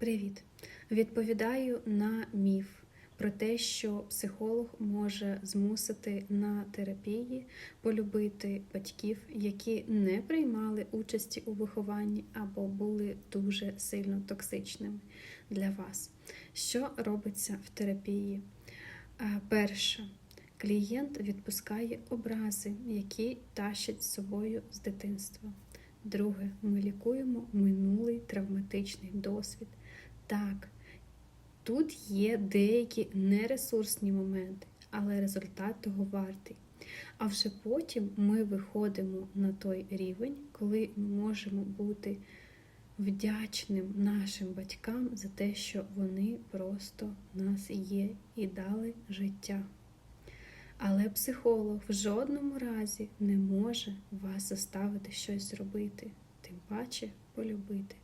Привіт! Відповідаю на міф про те, що психолог може змусити на терапії полюбити батьків, які не приймали участі у вихованні або були дуже сильно токсичними для вас. Що робиться в терапії? Перше, клієнт відпускає образи, які тащить з собою з дитинства. Друге, ми лікуємо минулий травматичний досвід. Так, тут є деякі нересурсні моменти, але результат того вартий. А вже потім ми виходимо на той рівень, коли ми можемо бути вдячним нашим батькам за те, що вони просто в нас є і дали життя. Але психолог в жодному разі не може вас заставити щось зробити, тим паче полюбити.